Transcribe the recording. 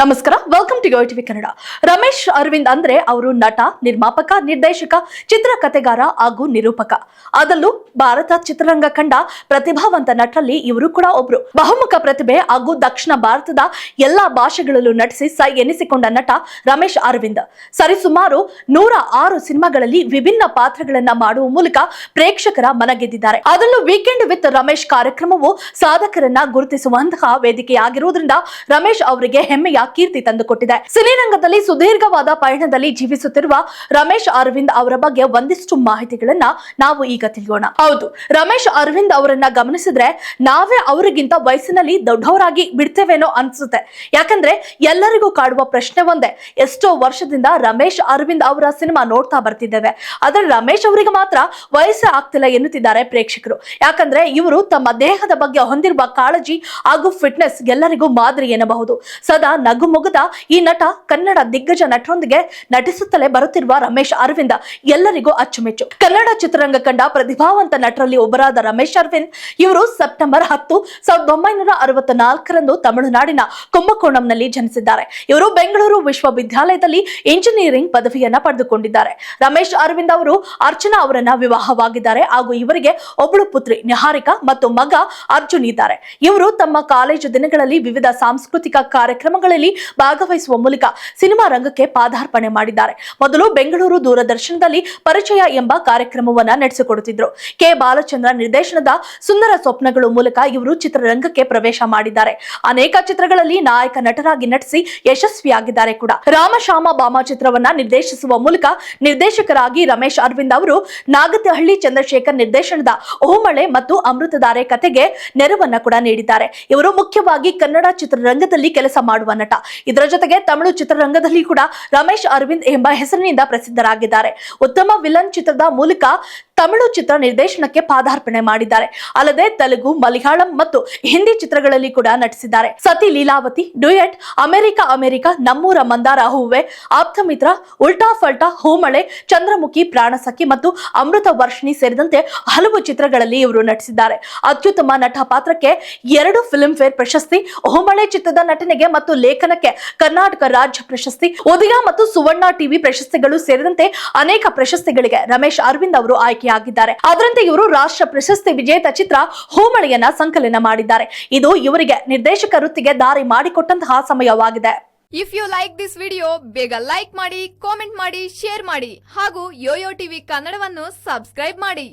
ನಮಸ್ಕಾರ. Welcome to Yo TV Kannada Ramesh Aravind ಅಂದ್ರೆ ಅವರು ನಟ, ನಿರ್ಮಾಪಕ, ನಿರ್ದೇಶಕ, ಚಿತ್ರಕಥೆಗಾರ ಹಾಗೂ ನಿರೂಪಕ. ಅದಲ್ಲೂ ಭಾರತ ಚಿತ್ರರಂಗ ಕಂಡ ಪ್ರತಿಭಾವಂತ ನಟರಲ್ಲಿ ಇವರು ಕೂಡ ಒಬ್ರು. ಬಹುಮುಖ ಪ್ರತಿಭೆ ಹಾಗೂ ದಕ್ಷಿಣ ಭಾರತದ ಎಲ್ಲಾ ಭಾಷೆಗಳಲ್ಲೂ ನಟಿಸಿ ಸೈ ಎನಿಸಿಕೊಂಡ ನಟ ರಮೇಶ್ ಅರವಿಂದ್. ಸರಿಸುಮಾರು ನೂರ ಆರು ಸಿನಿಮಾಗಳಲ್ಲಿ ವಿಭಿನ್ನ ಪಾತ್ರಗಳನ್ನ ಮಾಡುವ ಮೂಲಕ ಪ್ರೇಕ್ಷಕರ ಮನಗೆದ್ದಿದ್ದಾರೆ. ಅದರಲ್ಲೂ ವೀಕೆಂಡ್ ವಿತ್ ರಮೇಶ್ ಕಾರ್ಯಕ್ರಮವು ಸಾಧಕರನ್ನ ಗುರುತಿಸುವಂತಹ ವೇದಿಕೆಯಾಗಿರುವುದರಿಂದ ರಮೇಶ್ ಅವರಿಗೆ ಹೆಮ್ಮೆಯ ಕೀರ್ತಿ ತಂದುಕೊಟ್ಟಿದೆ. ಸಿನಿರಂಗದಲ್ಲಿ ಸುದೀರ್ಘವಾದ ಪಯಣದಲ್ಲಿ ಜೀವಿಸುತ್ತಿರುವ ರಮೇಶ್ ಅರವಿಂದ್ ಅವರ ಬಗ್ಗೆ ಒಂದಿಷ್ಟು ಮಾಹಿತಿಗಳನ್ನ ನಾವು ಈಗ ತಿಳಿಯೋಣ. ಹೌದು, ರಮೇಶ್ ಅರವಿಂದ್ ಅವರನ್ನ ಗಮನಿಸಿದ್ರೆ ನಾವೇ ಅವರಿಗಿಂತ ವಯಸ್ಸಿನಲ್ಲಿ ದೊಡ್ಡವರಾಗಿ ಬಿಡ್ತೇವೇನೋ ಅನ್ಸುತ್ತೆ. ಯಾಕಂದ್ರೆ ಎಲ್ಲರಿಗೂ ಕಾಡುವ ಪ್ರಶ್ನೆ ಒಂದೇ, ಎಷ್ಟೋ ವರ್ಷದಿಂದ ರಮೇಶ್ ಅರವಿಂದ್ ಅವರ ಸಿನಿಮಾ ನೋಡ್ತಾ ಬರ್ತಿದ್ದೇವೆ. ಆದ್ರೆ ರಮೇಶ್ ಅವರಿಗೆ ಮಾತ್ರ ವಯಸ್ಸೇ ಆಗ್ತಿಲ್ಲ ಎನ್ನುತ್ತಿದ್ದಾರೆ ಪ್ರೇಕ್ಷಕರು. ಯಾಕಂದ್ರೆ ಇವರು ತಮ್ಮ ದೇಹದ ಬಗ್ಗೆ ಹೊಂದಿರುವ ಕಾಳಜಿ ಹಾಗೂ ಫಿಟ್ನೆಸ್ ಎಲ್ಲರಿಗೂ ಮಾದರಿ ಎನ್ನಬಹುದು. ಸದಾ ನಗುಮೊಗದ ಈ ನಟ ಕನ್ನಡ ದಿಗ್ಗಜ ನಟರೊಂದಿಗೆ ನಟಿಸುತ್ತಲೇ ಬರುತ್ತಿರುವ ರಮೇಶ್ ಅರವಿಂದ ಎಲ್ಲರಿಗೂ ಅಚ್ಚುಮೆಚ್ಚು. ಕನ್ನಡ ಚಿತ್ರರಂಗ ಕಂಡ ಪ್ರತಿಭಾವಂತ ನಟರಲ್ಲಿ ಒಬ್ಬರಾದ ರಮೇಶ್ ಅರವಿಂದ್ ಇವರು ಸೆಪ್ಟೆಂಬರ್ ಹತ್ತು ಸಾವಿರದ ಒಂಬೈನೂರ ಅರವತ್ತ ನಾಲ್ಕರಂದು ತಮಿಳುನಾಡಿನ ಕುಂಭಕೋಣಂನಲ್ಲಿ ಜನಿಸಿದ್ದಾರೆ. ಇವರು ಬೆಂಗಳೂರು ವಿಶ್ವವಿದ್ಯಾಲಯದಲ್ಲಿ ಇಂಜಿನಿಯರಿಂಗ್ ಪದವಿಯನ್ನ ಪಡೆದುಕೊಂಡಿದ್ದಾರೆ. ರಮೇಶ್ ಅರವಿಂದ್ ಅವರು ಅರ್ಚನಾ ಅವರನ್ನ ವಿವಾಹವಾಗಿದ್ದಾರೆ ಹಾಗೂ ಇವರಿಗೆ ಒಬ್ಬಳು ಪುತ್ರಿ ನಿಹಾರಿಕಾ ಮತ್ತು ಮಗ ಅರ್ಜುನ್ ಇದ್ದಾರೆ. ಇವರು ತಮ್ಮ ಕಾಲೇಜು ದಿನಗಳಲ್ಲಿ ವಿವಿಧ ಸಾಂಸ್ಕೃತಿಕ ಕಾರ್ಯಕ್ರಮಗಳಲ್ಲಿ ಭಾಗವಹಿಸುವ ಮೂಲಕ ಸಿನಿಮಾ ರಂಗಕ್ಕೆ ಪಾದಾರ್ಪಣೆ ಮಾಡಿದ್ದಾರೆ. ಮೊದಲು ಬೆಂಗಳೂರು ದೂರದರ್ಶನದಲ್ಲಿ ಪರಿಚಯ ಎಂಬ ಕಾರ್ಯಕ್ರಮವನ್ನ ನಡೆಸಿಕೊಡುತ್ತಿದ್ದರು ಕೆ. ಬಾಲಚಂದ್ರ ನಿರ್ದೇಶನದ ಸುಂದರ ಸ್ವಪ್ನಗಳು ಮೂಲಕ ಇವರು ಚಿತ್ರರಂಗಕ್ಕೆ ಪ್ರವೇಶ ಮಾಡಿದ್ದಾರೆ. ಅನೇಕ ಚಿತ್ರಗಳಲ್ಲಿ ನಾಯಕ ನಟರಾಗಿ ನಟಿಸಿ ಯಶಸ್ವಿಯಾಗಿದ್ದಾರೆ ಕೂಡ. ರಾಮಶಾಮ ಬಾಮ ಚಿತ್ರವನ್ನ ನಿರ್ದೇಶಿಸುವ ಮೂಲಕ ನಿರ್ದೇಶಕರಾಗಿ ರಮೇಶ್ ಅರವಿಂದ್ ಅವರು ನಾಗತಿಹಳ್ಳಿ ಚಂದ್ರಶೇಖರ್ ನಿರ್ದೇಶನದ ಓಮಳೆ ಮತ್ತು ಅಮೃತಧಾರೆ ಕಥೆಗೆ ನೆರವನ್ನ ಕೂಡ ನೀಡಿದ್ದಾರೆ. ಇವರು ಮುಖ್ಯವಾಗಿ ಕನ್ನಡ ಚಿತ್ರರಂಗದಲ್ಲಿ ಕೆಲಸ ಮಾಡುವ ನಟ. ಇದರ ಜೊತೆಗೆ ತಮಿಳು ಚಿತ್ರರಂಗದಲ್ಲಿ ಕೂಡ ರಮೇಶ್ ಅರವಿಂದ್ ಎಂಬ ಹೆಸರಿನಿಂದ ಪ್ರಸಿದ್ಧರಾಗಿದ್ದಾರೆ. ಉತ್ತಮ ವಿಲನ್ ಚಿತ್ರದ ಮೂಲಕ ತಮಿಳು ಚಿತ್ರ ನಿರ್ದೇಶನಕ್ಕೆ ಪಾದಾರ್ಪಣೆ ಮಾಡಿದ್ದಾರೆ. ಅಲ್ಲದೆ ತೆಲುಗು, ಮಲಯಾಳಂ ಮತ್ತು ಹಿಂದಿ ಚಿತ್ರಗಳಲ್ಲಿ ಕೂಡ ನಟಿಸಿದ್ದಾರೆ. ಸತಿ ಲೀಲಾವತಿ ಡುಯೆಟ್ ಅಮೆರಿಕ ಅಮೆರಿಕ, ನಮ್ಮೂರ ಮಂದಾರ, ಹೂವೆ, ಆಪ್ತಮಿತ್ರ, ಉಲ್ಟಾ ಫಲ್ಟಾ, ಹೂಮಳೆ, ಚಂದ್ರಮುಖಿ, ಪ್ರಾಣಸಖಿ ಮತ್ತು ಅಮೃತ ವರ್ಷಿಣಿ ಸೇರಿದಂತೆ ಹಲವು ಚಿತ್ರಗಳಲ್ಲಿ ಇವರು ನಟಿಸಿದ್ದಾರೆ. ಅತ್ಯುತ್ತಮ ನಟ ಪಾತ್ರಕ್ಕೆ ಎರಡು ಫಿಲ್ಮ್ ಫೇರ್ ಪ್ರಶಸ್ತಿ, ಹೋಮಳೆ ಚಿತ್ರದ ನಟನೆಗೆ ಮತ್ತು ಲೇಖನಕ್ಕೆ ಕರ್ನಾಟಕ ರಾಜ್ಯ ಪ್ರಶಸ್ತಿ, ಉದಯ ಮತ್ತು ಸುವರ್ಣ ಟಿವಿ ಪ್ರಶಸ್ತಿಗಳು ಸೇರಿದಂತೆ ಅನೇಕ ಪ್ರಶಸ್ತಿಗಳಿಗೆ ರಮೇಶ್ ಅರವಿಂದ್ ಅವರು ಆಯ್ಕೆಯಾಗಿದ್ದಾರೆ ಅದರಂತೆ ಇವರು ರಾಷ್ಟ್ರ ಪ್ರಶಸ್ತಿ ವಿಜೇತ ಚಿತ್ರ ಹೋಮಳಿಯನ್ನ ಸಂಕಲನ ಮಾಡಿದ್ದಾರೆ. ಇದು ಇವರಿಗೆ ನಿರ್ದೇಶಕ ವೃತ್ತಿಗೆ ದಾರಿ ಮಾಡಿಕೊಟ್ಟಂತಹ ಸಮಯವಾಗಿದೆ. If you like this video ಬೇಗ ಲೈಕ್ ಮಾಡಿ ಕಾಮೆಂಟ್ ಮಾಡಿ ಶೇರ್ ಮಾಡಿ ಹಾಗೂ ಯೋಯೋ ಟಿವಿ ಕನ್ನಡವನ್ನು ಸಬ್ಸ್ಕ್ರೈಬ್ ಮಾಡಿ.